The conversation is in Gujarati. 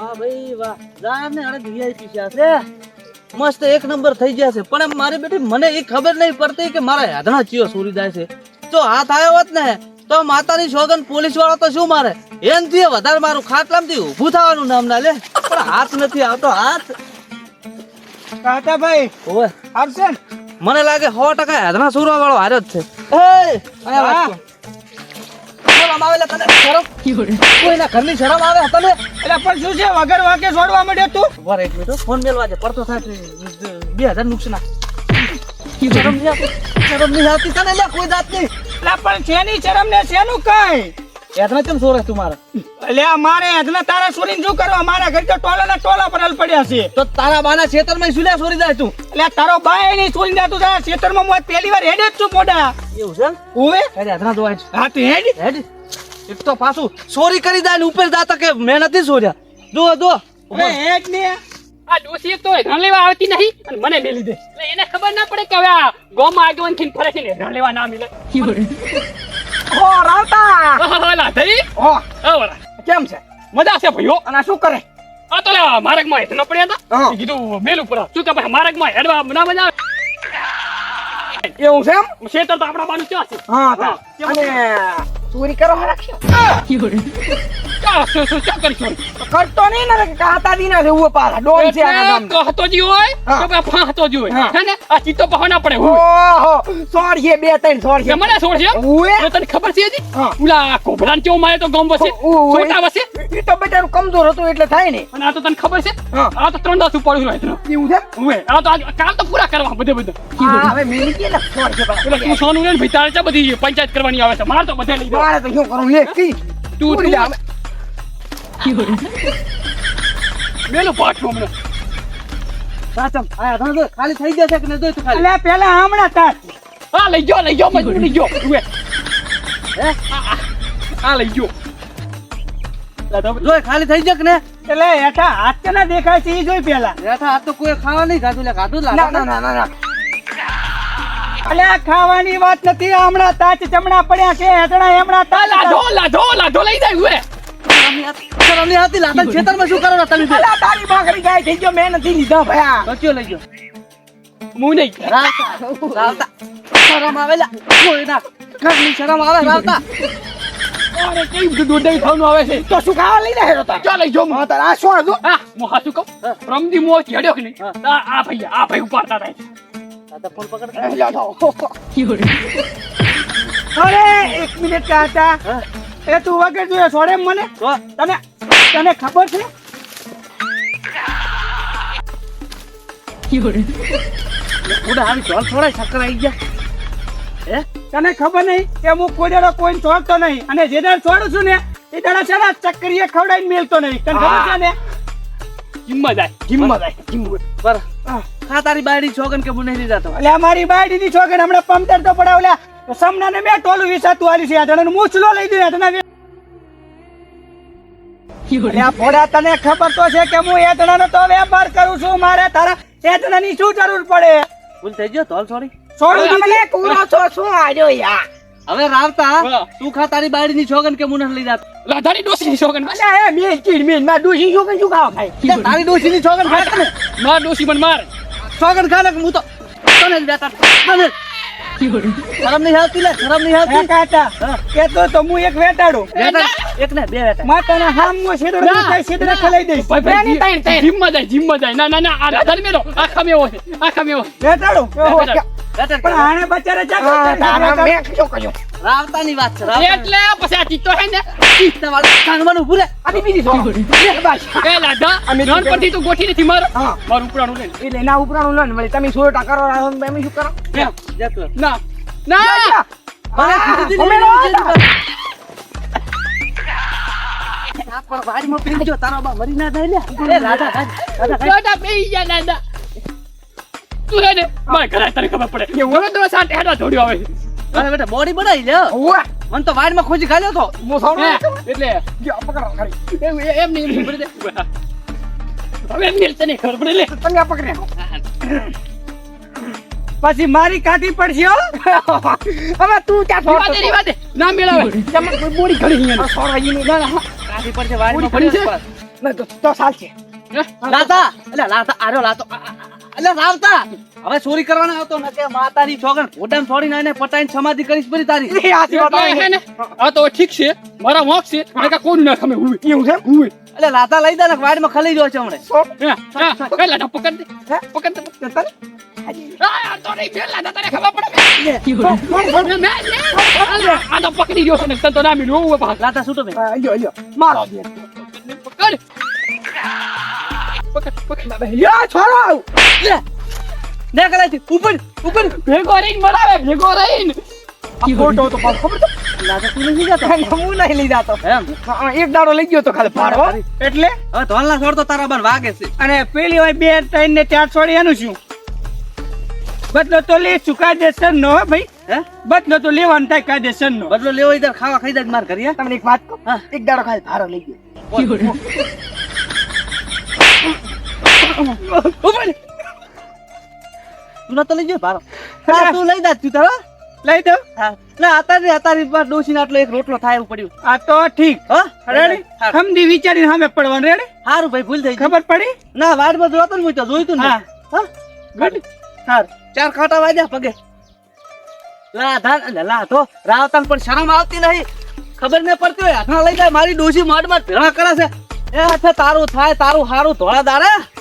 વાહ ભાઈ વાહ. જામ ને અરે VIP છે છે. મસ્ત એક નંબર થઈ ગયા છે. પણ મારી બેટી મને એ ખબર નહીં પડતી કે મારા યાદના ચિયો સુરી જાય છે. તો હાથ આવ્યો હોત ને તો માતાની સોગન પોલીસ વાળો તો શું મારે? એનથી વધારે મારું ખાટલામાંથી ઊભું થવાનું નામ ના લે. પણ હાથ નથી આવતો હાથ. કાકા ભાઈ ઓય આવશે મને લાગે સો ટકા યાદના સુરવા વાળો હાર જ છે. એ અહીંયા વાત કર. શરમ આવે લે તને? શરમ? કોઈના ઘરની શરમ આવે તને? એટલે પણ શું છે? વગર વાકે છોડવા માંડ્યો તું? રહે એક મિનિટ. ફોન મેલવા દે. પડતો થાય બે હજાર નુકસાન. શરમ નહીં આવતી. શરમ નહીં આવતી તને કોઈ જાત નહીં એટલે પણ શેની શરમ ને શેનું કઈ? હેધણા કેમ સોરે તું મારે? એટલે આ મારે એટલે તારા સુરીને શું કરવા? મારા ઘર તો ટોલા ના ટોલા પર અલ પડ્યા છે. તો તારા બાના ખેતરમાં સુલ્યા સોરી જાય તું? એટલે તારો બાય નહીં સુરી જાતું તારા ખેતરમાં હું પહેલી વાર હેડે જ છું મોઢા એવું છે ઓવે અરે હેધણા જોવાય હા તું હેડ. હેડ. એક તો પાછું સોરી કરી દે ને ઉપર જાતા કે મેં નથી સોર્યા. જો જો અરે હેડ ને. આ ડોસી તો હેરાન લેવા આવતી નહીં અને મને મેલી લીધે એટલે એને ખબર ના પડે કે હવે આ ગોમાં આગેવાન થઈને ફરે છે ને હેરાન લેવા ના મિલે ઓ રાવતા! ઓલા થઈ ઓ. ઓલા. કેમ છે? મજા છે ભાઈઓ. અને શું કરે? આ તો લે માર્ગમાં હેઠનો પડ્યા હતા. કીધું મેલું પડે શું કે ભાઈ માર્ગમાં હેડવા ના મજા એવું છે એમ? શેતર તો આપણા બાનું ક્યાં છે? હા હા. અને ચોરી કરો ચોરી? કરતો નહીં ને કાતા દી ના ઊભો પાછા ડોલ છે. કહતો જી હોય તો ભાઈ ફાંસતો હોય હે ને આ ચિત્તો પહોના પડે હું ઓહો છે બે ત્રણ છે મને છે ઉવે. તને ખબર છે જી ઉલા કોબરાન કેવો મારે તો ગમ વસે. છોટા વસે ઈ તો બેટાનું કમજોર હતો એટલે થાય ને। અને આ તો તને ખબર છે? હા. આ તો ત્રણ દાસ ઉપાડ્યું રહ્યું એવું છે? ઉવે આ તો આજ- કામ તો પૂરા કરવા બધે બધે. હા, હવે મિલી કે ને એટલે તું સોનું ને ભાઈ છે બધી પંચાયત કરવાની આવે છે. માર તો બધે લઈ મારે તો શું કરું? લે કી? તું પૂરી જા. તું મેલું પાછું હમણાં. સાચમ આ હેધણા જો ખાલી થઈ જશે કે નહીં જોઈ તું ખાલી? અલ્યા પેલા હમણાં તાર. હા લઈ ગયો લઈ ગયો મજબૂર લઈ ગયો. હે? આ લઈ ગયો. જોઈ ખાલી થઈ જશે ને એટલે હેઠા હાથ કે ના દેખાય છે એ જોઈ પેલા? એઠા હાથ તો કોઈ ખાવા નહીં ખાધું લે ખાધું ના ના ના ના. ના અલ્યા ખાવાની વાત નથી હમણાં તાચ ચમડા પડ્યા છે હેઠણા હેમણા તા લાધો લાધો લાધો લઈ જાય ઉએ આવતી. શરમ નહીં ખેતરમાં શું કરો તમે? તારી ભાખરી ગાય થઈ ગયો મેં નથી લીધા ભયા. બચ્યો લઈ ગયો. હું નહીં રાવતા રાવતા. શરમ આવેલા કોઈ ના ઘરની શરમ આવે રાવતા. અરે ખાવાનું આવે છે? તો શું ખાવા લઈને હેરો તાર ચાલ લઈ મો તારા આ શું હતું? હું હાચું કહું? રમદી મોચ હેડ્યો કે નહીં? આ આ ભાઈ આ ભાઈ ઉપાડતા થાય દાદા ફોન પકડ. અરે એક મિનિટ કાકા હા એ તું વગર જોયે છોડે મને તને તને ખબર છે ઉડા આવી ચોલ થોડા ચક્કર આવી ગયા હે તને ખબર નહીં કે હું કોઈ દાડો કોઈને છોડતો નહીં અને જે દાડો છોડું છું ને એ દાડા છે ને ચક્કરીએ ખવડાવીને મેલતો નહીં તને ખબર છે ને હિંમત જાય હિંમત જાય હિંમત બર હા. તારી બાયડી છોકન કે મુને નહીં જાતો એટલે મારી બાયડી ની છોકન હમણાં પંપર તો પડાવલ્યા સમના ને મેં ટોલું વિસાતું આલી છે આ મૂછલો લઈ દઉં તને જણા ફોડા તને ખબર તો છે કે હું એ જણાનો તો વેપાર કરું છું મારે તારા એ જણાની શું જરૂર પડે? ભૂલ થઈ ગયો તોલ સોરી. સોરી મને કુરો છો શું આજો યાર હવે રાવતા તું ખા તારી બાયડી ની છોકન કે મુને લઈ જાતો લાધાની ડોસી બસ અલ્યા એ મેં ચીડ મેં માં ડૂસી શું શું ખાવા ખાય? તે તારી ડોશી ની છોકન ખા કે ને માર ડોસી પણ માર. છોકન ખા ને કે હું તો તને બેટા તને. શરમ નહીં આવતી લે શરમ નહીં આવતી. કાકા હા. કેતો તો હું એક વેટાડો. એક ને બે બેટા માતાના હામમાં સીધો ના, ખાઈ સીધો ખલાઈ દઈશ. ભાઈ ભાઈ જીમમાં જાય જીમમાં જાય. ના ના ના આ ધર મેલો. આખા મેવો આખા મેવો. વેટાડું. વેટાડું. પણ આને બચારે ચાલો રાવતા ની વાત છે એટલે પછી આ ચિત્તો હે ને? ચિત્તા તમારે કાંગવાનું ભૂલે આપી બીજી સો એ લાધા અમે નાન પરથી તો ગોઠી નથી માર. મારું ઉપરાણું લે. એટલે ના ઉપરાણું લે ને તમે 100 ટકા કરો રાહો ને શું કરો? જા, જા ના. ના. આ પણ વાડીમાં પડી તારો બા મરી ના જાય લે. રાધા, રાધા, રાધા, પી જા દાદા તું હે ને મારે ઘરે તને ખબર પડે. હવે તો સાત હેડા ધોડ્યો આવે. અરે બેટા બોડી બનાવી લે. ઓય મને તો વાડમાં ખોજી ખાલ્યો તો. મો સારો એટલે. જો પકડો ખરી એમ એમ નહીં ભરી દે. હવે એમ નહીં તને ખબર પડે લે. તમે આ પકડે. પછી મારી કાઢી પડશે હો. હવે તું ક્યાં રીવા વાદે રીવા દે. ના મેળાવે. તમે કોઈ બોડી ઘડી નહીં ના, ના, હા. કાઢી પડશે વાડમાં પડી છે. ના, તો તો સાલ છે લાતા. એટલે લાતા આરો લાતો. એટલે આવતા હવે ચોરી કરવાનો આવતો ને કે માતાની છોકર ઘોડામાં છોડીને આને પટાઈને સમાધિ કરીશ પરી તારી. હે આ તો ઠીક છે. મારા મોક છે. મને કા કોણ ના ખમે હું એવું છે? એટલે લાતા લઈ દે ને વાડીમાં ખલી ગયો છે હમણે. હા હા પેલા પકડ દે. પકડ દે. તારે? આ આ તો નહીં પેલા ના તને ખબર પડે મે મે આ તો પકડી ગયો છે ને તને તો ના મળ્યું. લાતા છૂટો હા, લ્યો. મારો. પકડ પકડ. પકડ લ્યો, છોડો. લે. ને કલાથી ઉપર ઉપર ભેગો રહીને મરાવે ભેગો રહીને. આ તો પાછો ખબર તું નથી જતો. હું નહીં લઈ જાતો. એમ? એક દાડો લઈ ગયો તો ખાલી ભાડો. એટલે? હવે ધોલના છોડ તો તારા બન વાગે છે. અને પેલી હોય બે ત્રણ ને ચાર છોડી એનું શું? બદલો તો લે કાયદેસર નો ભાઈ? હે? બદલો તો લેવાનું થાય કાયદેસર નો. બદલો લેવો ઈધર ખાવા ખાઈ દે માર ઘરે? તમને એક વાત કહું. એક દાડો ખાલી ભાડો લઈ ગયો. ઉપર તું લઈ ગયો ભારો હા તું લઈ દા તું તારો લઈ દઉં હા લે અતારી અતારી પર ડોસી આટલો એક રોટલો થાય એવું પડ્યું આ તો ઠીક હો રેડી સમજી વિચારીને સામે પડવાનું રેડી હારું ભાઈ ભૂલ થઈ ખબર પડી ના વાડમાં જોતો ને હું તો જોઈતું હા. ગુડ હાર ચાર કાંટા વાગ્યા પગે લા એટલે લા તો રાવતાન પણ શરમ આવતી નહીં ખબર ન પડતી હોય હાથમાં લઈ જાય મારી ડોસી માડમાં ભેળા કરે છે એ હાથે તારું થાય, તારું હારું ધોળા દાડે